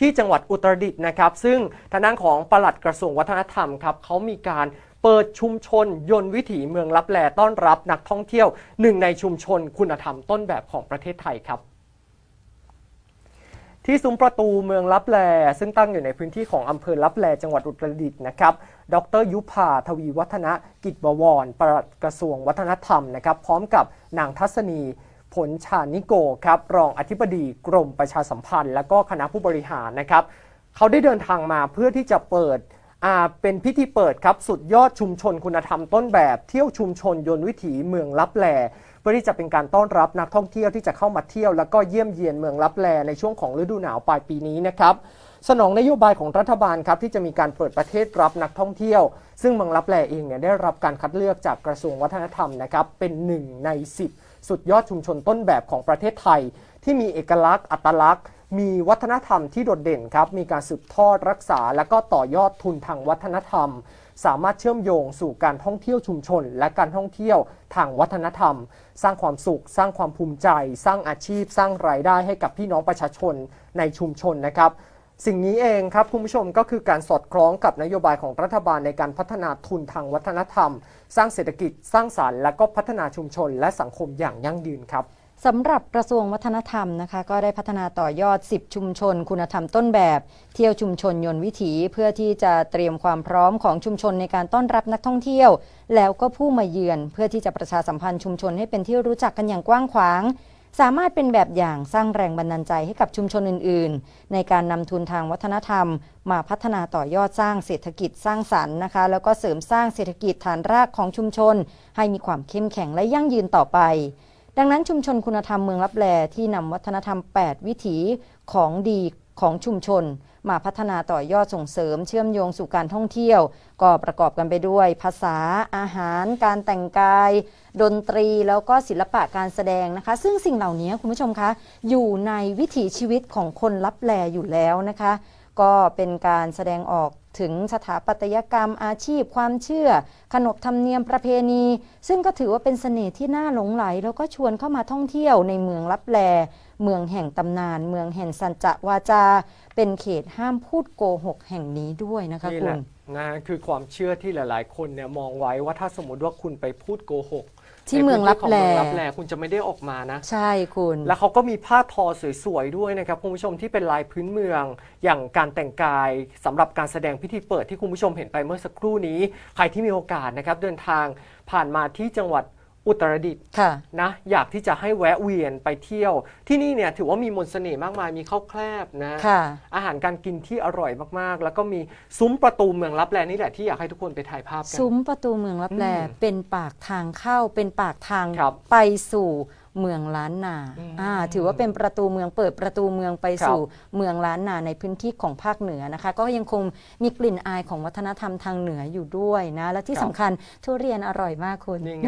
ที่จังหวัดอุตรดิตถ์นะครับ ซึ่งทางด้านของปลัดกระทรวงวัฒนธรรมครับเขามีการเปิดชุมชนยนต์วิถีเมืองลับแลต้อนรับนักท่องเที่ยวหนึ่งในชุมชนคุณธรรมต้นแบบของประเทศไทยครับ ที่ซุ้มประตูเมืองลับแล ซึ่งตั้งอยู่ในพื้นที่ของอำเภอลับแล จังหวัดอุตรดิตถ์นะครับดรยุพาทวีวัฒนะกิจบวรปลัดกระทรวงวัฒนธรรมนะครับ พร้อมกับนางทัศนี ผลชานิโกครับรองอธิบดีกรมประชาสัมพันธ์ และก็คณะผู้บริหารนะครับเขาได้เดินทางมาเพื่อที่จะเปิดเป็นพิธีเปิดครับสุดยอดชุมชนคุณธรรมต้นแบบเที่ยวชุมชนยนต์วิถีเมืองลับแลเพื่อที่จะเป็นการต้อนรับนักท่องเที่ยวที่จะเข้ามาเที่ยว แล้วก็เยี่ยมเยียนเมืองลับแลในช่วงของฤดูหนาวปลายปีนี้นะครับสนองนโยบายของรัฐบาลครับที่จะมีการเปิดประเทศรับนักท่องเที่ยว ซึ่งเมืองลับแลเองเนี่ยได้รับการคัดเลือกจากกระทรวงวัฒนธรรมนะครับเป็นหนึ่งใน 10 สุดยอดชุมชนต้นแบบของประเทศไทย ที่มีเอกลักษณ์ อัตลักษณ์ มีวัฒนธรรมที่โดดเด่นครับ มีการสืบทอดรักษา และก็ต่อยอดทุนทางวัฒนธรรม สามารถเชื่อมโยงสู่การท่องเที่ยวชุมชน และการท่องเที่ยวทางวัฒนธรรม สร้างความสุข สร้างความภูมิใจ สร้างอาชีพ สร้างรายได้ให้กับพี่น้องประชาชนในชุมชนนะครับ สิ่งนี้เองครับคุณผู้ชมก็คือการสอดคล้องกับนโยบายของรัฐบาลในการพัฒนาทุนทางวัฒนธรรม สร้างเศรษฐกิจ สร้างสารรค์และก็พัฒนาชุมชน และสังคมอย่างยั่งยืนครับสำหรับกระทรวงวัฒนธรรมนะคะก็ได้พัฒนาต่อยอด 10 ชุมชน คุณธรรมต้นแบบ เที่ยวชุมชนยนต์วิถี เพื่อที่จะเตรียมความพร้อมของชุมชนในการต้อนรับนักท่องเที่ยว แล้วก็ผู้มาเยือน เพื่อที่จะประชาสัมพันธ์ชุมชนให้เป็นที่รู้จักกันอย่างกว้างขวาง สามารถเป็นแบบอย่างสร้างแรงบันดาลใจให้กับชุมชนอื่น ๆ ในการนำทุนทางวัฒนธรรม มาพัฒนาต่อยอดสร้างเศรษฐกิจสร้างสรรค์นะคะ แล้วก็เสริมสร้างเศรษฐกิจฐานรากของชุมชน ให้มีความเข้มแข็งและยั่งยืนต่อไป ดังนั้นชุมชนคุณธรรมเมืองลับแลที่นำวัฒนธรรม 8 วิถีของดีของชุมชน มาพัฒนาต่อยอดส่งเสริมเชื่อมโยงสู่การท่องเที่ยว ก็ประกอบกันไปด้วย ภาษาอาหาร การแต่งกาย ดนตรีแล้วก็ศิลปะการแสดงนะคะ ซึ่งสิ่งเหล่านี้คุณผู้ชมคะ อยู่ในวิถีชีวิตของคนลับแลอยู่แล้วนะคะ ก็เป็นการแสดงออก ถึงสถาปัตยกรรมอาชีพความเชื่อ ขนบธรรมเนียมประเพณี ซึ่งก็ถือว่าเป็นเสน่ห์ที่น่าหลงไหล แล้วก็ชวนเข้ามาท่องเที่ยวในเมืองลับแล เมืองแห่งตำนาน เมืองแห่งสัจจะวาจา เป็นเขตห้ามพูดโกหกแห่งนี้ด้วยนะคะนี่คุแหณละนะคือความเชื่อที่หลาย ๆ คนเนี่ยมองไว้ว่าถ้าสมมติว่าคุณไปพูดโกหก ที่เมืองลับแลในพื้นที่ของเมืองลับแลคุณจะไม่ได้ออกมานะ ใช่คุณ แล้วเขาก็มีผ้าทอสวยๆด้วยนะครับคุณผู้ชมที่เป็นลายพื้นเมือง อย่างการแต่งกายสำหรับการแสดงพิธีเปิดที่คุณผู้ชมเห็นไปเมื่อสักครู่นี้ ใครที่มีโอกาสนะครับเดินทางผ่านมาที่จังหวัด อุตรดิตถ์ค่ะ นะอยากที่จะให้แวะเวียนไปเที่ยว ที่นี่เนี่ยถือว่ามีมนต์เสน่ห์มากมายมีข้าวแคลบนะ ค่ะ อาหารการกินที่อร่อยมากๆ แล้วก็มีซุ้มประตูเมืองลับแลนี่แหละที่อยากให้ทุกคนไปถ่ายภาพกัน ซุ้มประตูเมืองลับแลอืมเป็นปากทางเข้าเป็นปากทางครับ ไปสู่ เมืองล้านนาอืมอ่าถือว่าเป็นประตูเมืองเปิดประตูเมืองไปครับสู่เมืองล้านนาในพื้นที่ของภาคเหนือนะคะ ก็ยังคงมีกลิ่นอายของวัฒนธรรมทางเหนืออยู่ด้วยนะ และที่ครับสำคัญทุเรียนอร่อยมากคุณนี่ไง